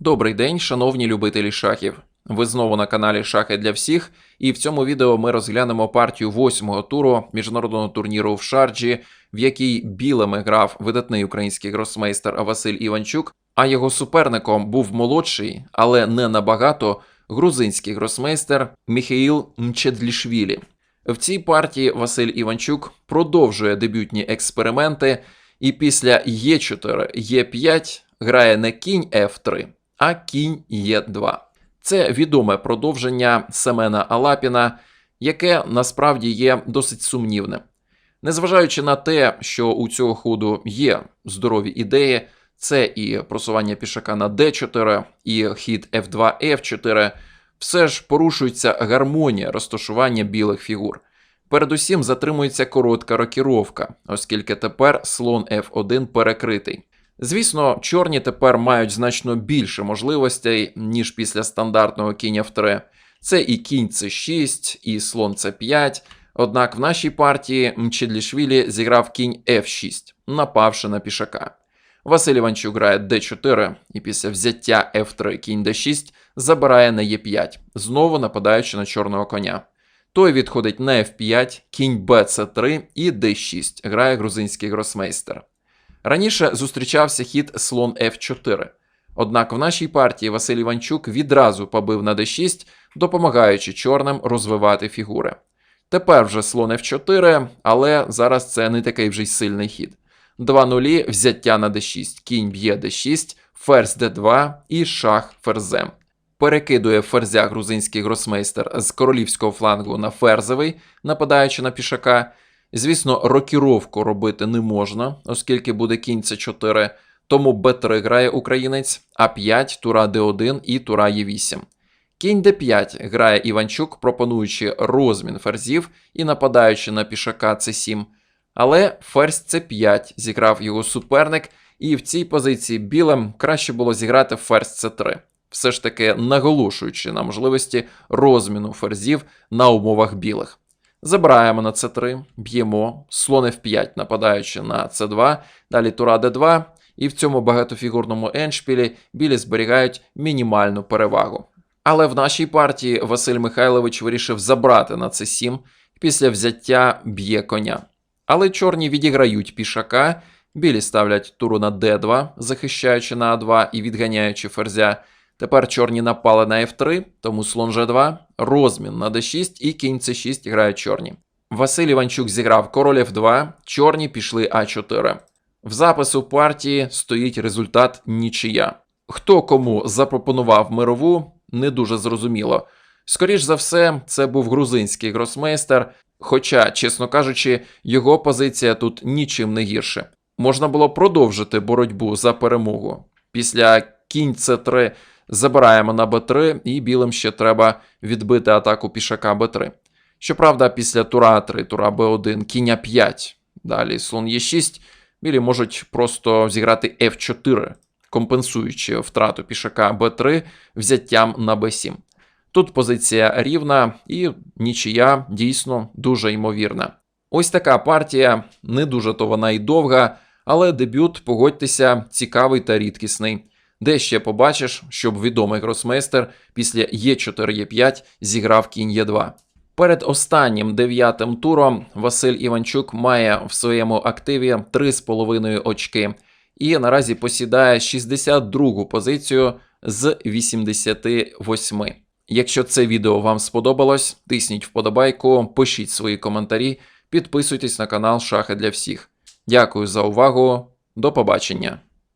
Добрий день, шановні любителі шахів. Ви знову на каналі Шахи для всіх, і в цьому відео ми розглянемо партію восьмого туру міжнародного турніру в Шарджі, в якій білими грав видатний український гросмейстер Василь Іванчук, а його суперником був молодший, але не набагато грузинський гросмейстер Міхаїл Мчедлішвілі. В цій партії Василь Іванчук продовжує дебютні експерименти, і після Е4, Е5 грає не кінь F3, а кінь Е2. Це відоме продовження Семена Алапіна, яке насправді є досить сумнівним. Незважаючи на те, що у цього ходу є здорові ідеї, це і просування пішака на d4, і хід F2, F4, все ж порушується гармонія розташування білих фігур. Передусім затримується коротка рокіровка, оскільки тепер слон F1 перекритий. Звісно, чорні тепер мають значно більше можливостей, ніж після стандартного кінь F3. Це і кінь C6, і слон C5. Однак в нашій партії Мчедлішвілі зіграв кінь F6, напавши на пішака. Василь Іванчук грає D4 і після взяття F3 кінь D6 забирає на E5, знову нападаючи на чорного коня. Той відходить на F5, кінь BC3 і D6, грає грузинський гросмейстер. Раніше зустрічався хід слон F4. Однак в нашій партії Василь Іванчук відразу побив на d6, допомагаючи чорним розвивати фігури. Тепер вже слон F4, але зараз це не такий вже й сильний хід. 2 нулі, взяття на d6, кінь б'є d6, ферзь d2 і шах ферзем. Перекидує ферзя грузинський гросмейстер з королівського флангу на ферзовий, нападаючи на пішака. Звісно, рокіровку робити не можна, оскільки буде кінь С4, тому Б3 грає українець, А5, тура Д1 і тура Е8. Кінь Д5 грає Іванчук, пропонуючи розмін ферзів і нападаючи на пішака С7. Але ферзь С5 зіграв його суперник, і в цій позиції білим краще було зіграти ферзь С3, все ж таки наголошуючи на можливості розміну ферзів на умовах білих. Забираємо на С3, б'ємо, слон F5, нападаючи на С2, далі тура Д2, і в цьому багатофігурному еншпілі білі зберігають мінімальну перевагу. Але в нашій партії Василь Михайлович вирішив забрати на С7, після взяття б'є коня. Але чорні відіграють пішака, білі ставлять туру на Д2, захищаючи на А2 і відганяючи ферзя. Тепер чорні напали на F3, тому слон G2, розмін на D6 і кінь C6 грають чорні. Василь Іванчук зіграв король F2, чорні пішли А4. В запису партії стоїть результат нічия. Хто кому запропонував мирову, не дуже зрозуміло. Скоріш за все, це був грузинський гросмейстер, хоча, чесно кажучи, його позиція тут нічим не гірше. Можна було продовжити боротьбу за перемогу. Після кінь С3 забираємо на Б3, і білим ще треба відбити атаку пішака Б3. Щоправда, після тура 3, тура Б1, кінь 5, далі слон Е6, білі можуть просто зіграти F4, компенсуючи втрату пішака Б3 взяттям на Б7. Тут позиція рівна і нічия дійсно дуже ймовірна. Ось така партія, не дуже то вона і довга, але дебют, погодьтеся, цікавий та рідкісний. Де ще побачиш, щоб відомий гросмейстер після Е4Е5 зіграв кінь Е2. Перед останнім дев'ятим туром Василь Іванчук має в своєму активі 3,5 очки і наразі посідає 62 позицію з 88. Якщо це відео вам сподобалось, тисніть вподобайку, пишіть свої коментарі, підписуйтесь на канал Шахи для всіх. Дякую за увагу, до побачення!